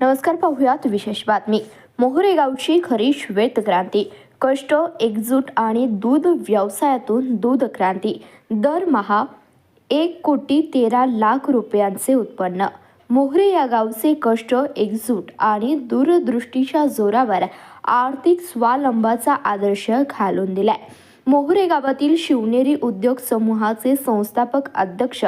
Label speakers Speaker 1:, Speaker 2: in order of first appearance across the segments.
Speaker 1: नमस्कार पाहूयात विशेष बातमी. मोहरे गावची खरी श्वेत क्रांती. कष्ट एकजूट आणि दूध व्यवसायातून दूध क्रांती. दरमहा एक कोटी तेरा लाख रुपयांचे उत्पन्न. मोहरे या गावचे कष्ट एकजूट आणि दूरदृष्टीच्या जोरावर आर्थिक स्वावलंबाचा आदर्श घालून दिलाय. मोहरे गावातील शिवनेरी उद्योग समूहाचे संस्थापक अध्यक्ष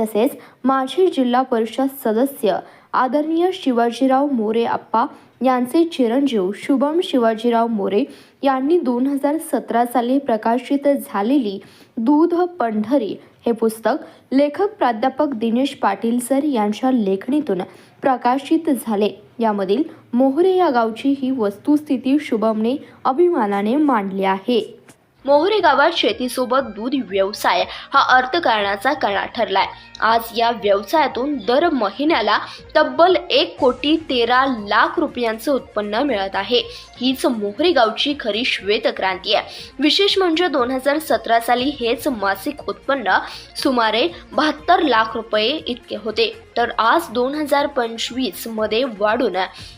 Speaker 1: तसेच माजी जिल्हा परिषद सदस्य आदरणीय शिवाजीराव मोरे आप्पा यांचे चिरंजीव शुभम शिवाजीराव मोरे यांनी दोन हजार सतरा साली प्रकाशित झालेली दूध पंढरी हे पुस्तक लेखक प्राध्यापक दिनेश पाटील सर यांच्या लेखणीतून प्रकाशित झाले. यामधील मोहरे या गावची ही वस्तुस्थिती शुभमने अभिमानाने मांडली आहे. मोहरे गावात शेतीसोबत दूध व्यवसाय हा अर्थकारणाचा कणा ठरलाय. आज या व्यवसायातून दर महिन्याला तब्बल एक कोटी तेरा लाख रुपयांचं उत्पन्न मिळत आहे. हीच मोहरी गावची खरी श्वेत क्रांती आहे. विशेष म्हणजे दोन हजार सतरा साली हेच मासिक उत्पन्न सुमारे बहात्तर लाख रुपये इतके होते. तर आज दोन हजार पंचवीसमध्ये वाढून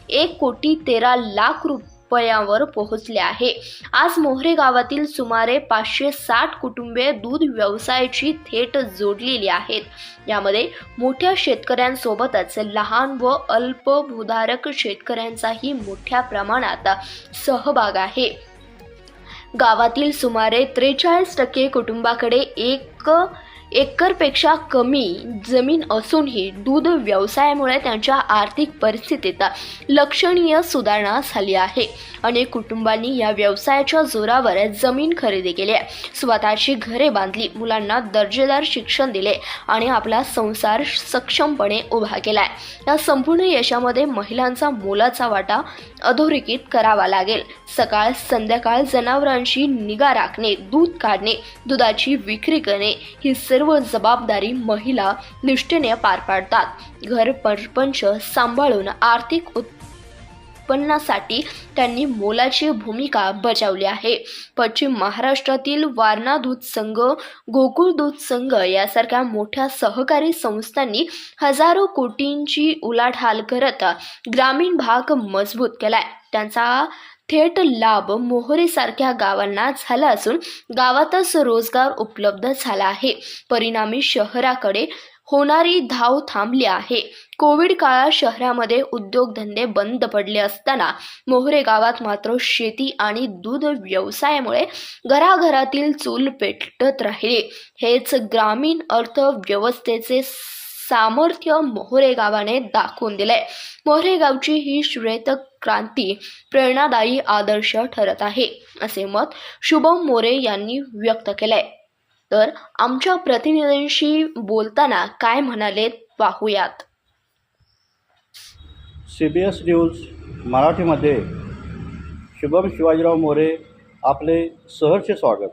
Speaker 1: एक कोटी तेरा लाख रुपये रुपयावर पोहोचले आहे. आज मोहरे गावातील सुमारे पाचशे साठ कुटुंबे दूध व्यवसायाची थेट जोडलेली आहेत. यामध्ये मोठ्या शेतकऱ्यांसोबतच लहान व अल्पभूधारक शेतकऱ्यांचाही मोठ्या प्रमाणात सहभाग आहे. गावातील सुमारे त्रेचाळीस टक्के कुटुंबाकडे एक एकरपेक्षा कमी जमीन असूनही दूध व्यवसायामुळे त्यांच्या आर्थिक परिस्थितीत लक्षणीय सुधारणा झाली आहे. अनेक कुटुंबांनी या व्यवसायाच्या जोरावर जमीन खरेदी केली आहे. स्वतःची घरे बांधली मुलांना दर्जेदार शिक्षण दिले आणि आपला संसार सक्षमपणे उभा केलाय. या संपूर्ण यशामध्ये महिलांचा मोलाचा वाटा अधोरेखित करावा लागेल. सकाळ संध्याकाळ जनावरांची निगा राखणे दूध काढणे दुधाची विक्री करणे ही सर्व जबाबदारी महिला निष्ठेने पार पाडतात. घर परपंच सांभाळून आर्थिक उत्पन्नासाठी त्यांनी मोलाची भूमिका बजावली आहे. पश्चिम महाराष्ट्रातील वारणा दूध संघ गोकुळ दूध संघ यासारख्या मोठ्या सहकारी संस्थांनी हजारो कोटींची उलाढाल करत ग्रामीण भाग मजबूत केलाय. त्यांचा थेट लाभ मोहरेसारख्या गावांना झाला असून गावातच रोजगार उपलब्ध झाला आहे. परिणामी शहराकडे होणारी धाव थांबली आहे. कोविड काळात शहरामध्ये उद्योगधंदे बंद पडले असताना मोहरे गावात मात्र शेती आणि दूध व्यवसायामुळे घराघरातील चूल पेटत राहिले. हेच ग्रामीण अर्थव्यवस्थेचे सामर्थ्य मोहरे गावाने दाखवून दिलंय. मोहरे गावची ही श्वेत क्रांती प्रेरणादायी आदर्श ठरत आहे असे मत शुभम मोरे यांनी व्यक्त केलंय. तर आमच्या प्रतिनिधींशी बोलताना काय म्हणाले पाहूयात.
Speaker 2: सी बी एस न्यूज मराठीमध्ये शुभम शिवाजीराव मोरे आपले सहर्ष स्वागत.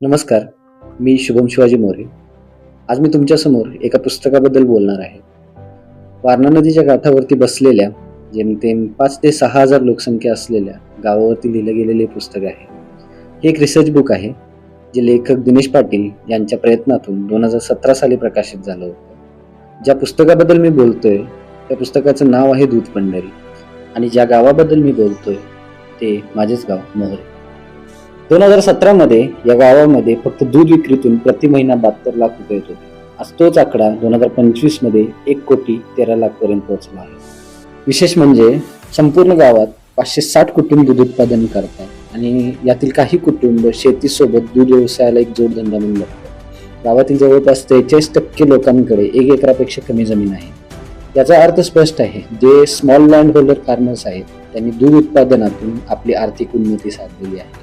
Speaker 3: नमस्कार मी शुभम शिवाजी मोरे. आज मी तुमच्यासमोर एका पुस्तकाबद्दल बोलणार आहे. वारणा नदीच्या काठावरती बसलेल्या जेमतेम पाच ते सहा हजार लोकसंख्या असलेल्या गावावरती लिहिलं गेलेले पुस्तक आहे. हे एक रिसर्च बुक आहे जे लेखक दिनेश पाटील यांच्या प्रयत्नातून दोन हजार सतरा साली प्रकाशित झालं होतं. ज्या पुस्तकाबद्दल मी बोलतोय त्या पुस्तकाचं नाव आहे दूध पंढरी आणि ज्या गावाबद्दल मी बोलतोय ते माझेच गाव मोहरे. दोन हजार सतरामध्ये या गावामध्ये फक्त दूध विक्रीतून प्रति महिना बहात्तर लाख रुपये येत. होते आज तोच आकडा दोन हजार पंचवीसमध्ये एक कोटी तेरा लाखपर्यंत पोहोचला आहे. विशेष म्हणजे संपूर्ण गावात पाचशे साठ कुटुंब दूध उत्पादन करतात आणि यातील काही कुटुंब शेतीसोबत दूध व्यवसायाला एक जोडधंदा म्हणून बघतात गावातील जवळपास त्रेचाळीस टक्के लोकांकडे एक एकरापेक्षा कमी जमीन आहे. याचा अर्थ स्पष्ट आहे जे स्मॉल लँड होल्डर फार्मर्स आहेत त्यांनी दूध उत्पादनातून आपली आर्थिक उन्नती साधलेली आहे.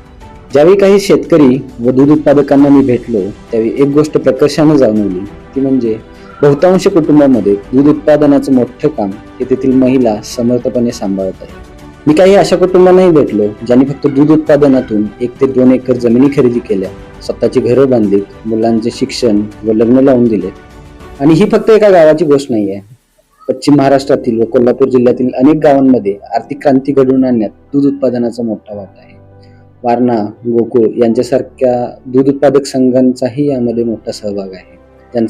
Speaker 3: ज्यावेळी काही शेतकरी व दूध उत्पादकांना मी भेटलो त्यावेळी एक गोष्ट प्रकर्षानं जाणवली ती म्हणजे बहुतांश कुटुंबामध्ये दूध उत्पादनाचं मोठं काम हे तेथील महिला समर्थपणे सांभाळत आहे मी काही अशा कुटुंबांनाही भेटलो ज्यांनी फक्त दूध उत्पादनातून एक ते दोन एकर जमिनी खरेदी केल्या स्वतःची घरं बांधलीत मुलांचे शिक्षण व लग्न लावून दिले आणि ही फक्त एका गावाची गोष्ट नाही आहे पश्चिम महाराष्ट्रातील व कोल्हापूर जिल्ह्यातील अनेक गावांमध्ये आर्थिक क्रांती घडवून आणण्यात दूध उत्पादनाचा मोठा वाटा आहे. वारणा गोकुळ यांच्यासारख्या दूध उत्पादक संघांचाही यामध्ये मोठा सहभाग आहे. त्यांचा